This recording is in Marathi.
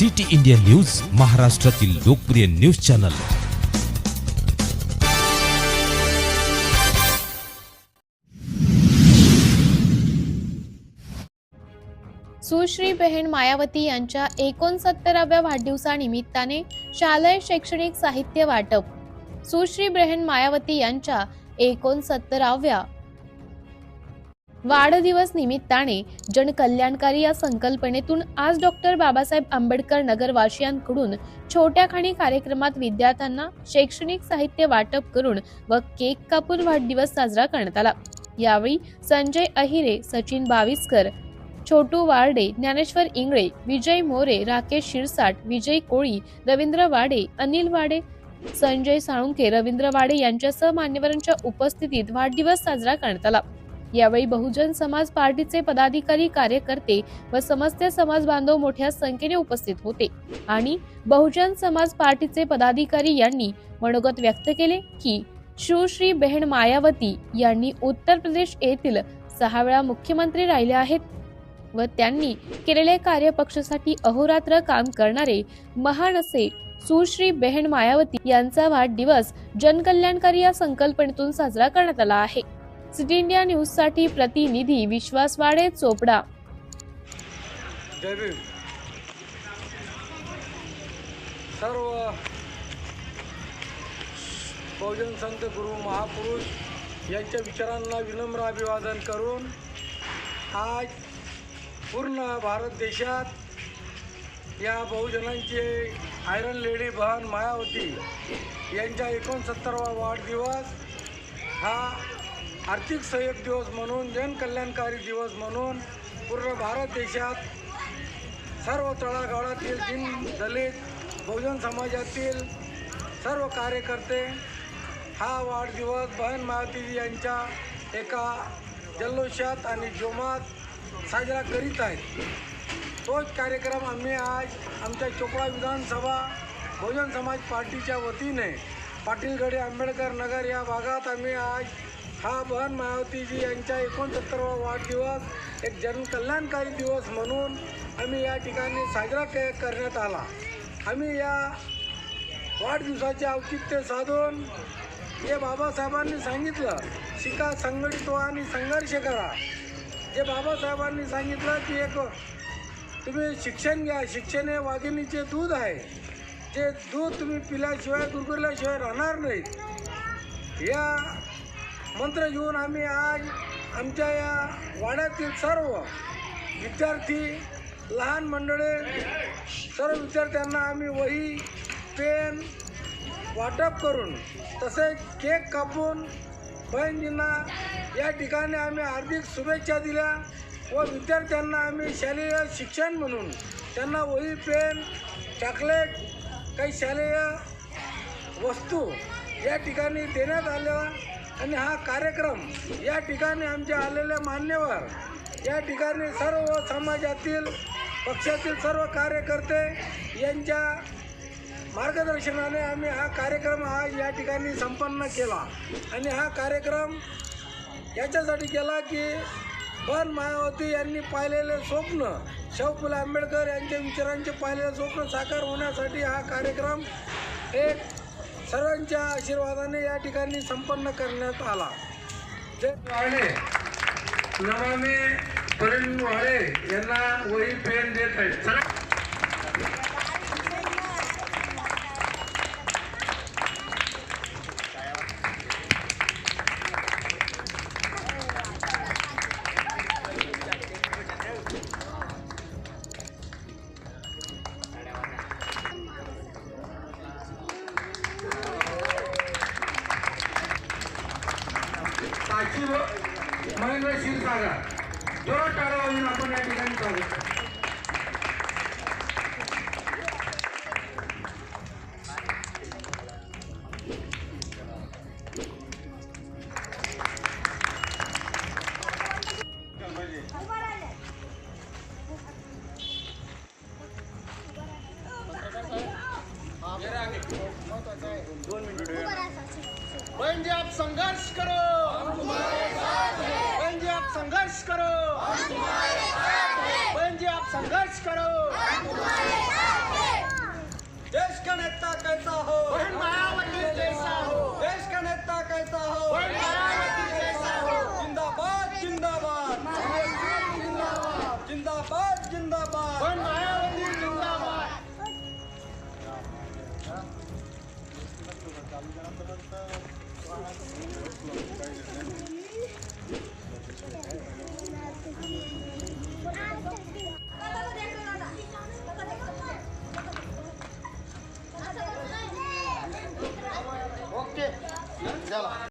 सिटी इंडिया न्यूज महाराष्ट्रातील लोकप्रिय न्यूज चॅनल. सुश्री बहीण मायावती यांच्या एकोणसत्तराव्या वाढदिवसानिमित्ताने शालेय शैक्षणिक साहित्य वाटप. सुश्री बहीण मायावती यांच्या एकोणसत्तराव्या वाढदिवस निमित्ताने जनकल्याणकारी या संकल्पनेतून आज डॉक्टर बाबासाहेब आंबेडकर नगरवासियांकडून छोट्या खाणी कार्यक्रमात विद्यार्थ्यांना शैक्षणिक साहित्य वाटप करून व केक कापून वाढदिवस साजरा करण्यात आला. यावेळी संजय अहिरे सचिन बाविस्कर छोटू वार्डे ज्ञानेश्वर इंगळे विजय मोरे राकेश शिरसाट विजय कोळी रवींद्र वाडे अनिल वाडे संजय साळुंके रवींद्र वाडे यांच्यासह मान्यवरांच्या उपस्थितीत वाढदिवस साजरा करण्यात आला. यावेळी बहुजन समाज पार्टीचे पदाधिकारी कार्यकर्ते व समस्त समाज बांधव मोठ्या संख्येने उपस्थित होते आणि बहुजन समाज पार्टीचे पदाधिकारी यांनी मनोगत व्यक्त केले की शिवश्री बहीण मायावती यांनी उत्तर प्रदेश येथील सहा वेळा मुख्यमंत्री राहिले आहेत व त्यांनी केलेले कार्य पक्षासाठी अहोरात्र काम करणारे महान असे सुश्री बहीण मायावती यांचा वाढदिवस जनकल्याणकारी या संकल्पनेतून साजरा करण्यात आला आहे. सिटी इंडिया न्यूजसाठी प्रतिनिधी विश्वास वाडे चोपडा. सर्व बहुजन संत गुरु महापुरुष यांच्या विचारांना विनम्र अभिवादन करून आज पूर्ण भारत देशात या बहुजनांचे आयरन लेडी बहन मायावती यांचा एकोणसत्तरवा वाढदिवस हा आर्थिक सहयोग दिवस म्हणून जनकल्याणकारी दिवस म्हणून पूर्ण भारत देशात सर्व तळागाळातील दिन दलित बहुजन समाजातील सर्व कार्यकर्ते हा वाढदिवस बहन मायावती यांच्या एका जल्लोषात आणि जोमात साजरा करीत आहेत. तोच कार्यक्रम आम्ही आज आमच्या चोपडा विधानसभा बहुजन समाज पार्टीच्या वतीने पाटीलगडे आंबेडकर नगर या भागात आम्ही आज हा बहन मायावतीजी यांच्या एकोणसत्तरावा वाढदिवस एक जनकल्याणकारी दिवस म्हणून आम्ही या ठिकाणी साजरा के करण्यात आला. आम्ही या वाढदिवसाचे औचित्य साधून जे बाबासाहेबांनी सांगितलं शिका संघटित व्हा आणि संघर्ष करा. जे बाबासाहेबांनी सांगितलं की एक तुम्ही शिक्षण घ्या. शिक्षण हे वाघिणीचे दूध आहे. जे दूध तुम्ही पिल्याशिवाय गुरगुरल्याशिवाय राहणार नाहीत. या मंत्र घेऊन आम्ही आज आमच्या या वाड्यातील सर्व विद्यार्थी लहान मंडळे सर्व विद्यार्थ्यांना आम्ही वही पेन वाटप करून तसेच केक कापून बहिणींना या ठिकाणी आम्ही हार्दिक शुभेच्छा दिल्या व विद्यार्थ्यांना आम्ही शालेय शिक्षण म्हणून त्यांना वही पेन चॉकलेट काही शालेय वस्तू या ठिकाणी देण्यात आल्या. आणि हा कार्यक्रम या ठिकाणी आमच्या आलेल्या मान्यवर या ठिकाणी सर्व समाजातील पक्षातील सर्व कार्यकर्ते यांच्या मार्गदर्शनाने आम्ही हा कार्यक्रम आज या ठिकाणी संपन्न केला. आणि हा कार्यक्रम याच्यासाठी केला की पण मायावती यांनी पाहिलेले स्वप्न शाहू फुले आंबेडकर यांच्या विचारांचे पाहिलेले स्वप्न साकार होण्यासाठी हा कार्यक्रम एक सर्वांच्या आशीर्वादाने या ठिकाणी संपन्न करण्यात आला. वाळे. नमामी प्रवीण वाळे यांना वही पेन देत आहेत साक्षी महेंद्र क्षीरसागर जोरात टाळा वाजून आपण या ठिकाणी स्वागत करू. पंजाब संघर्ष करो.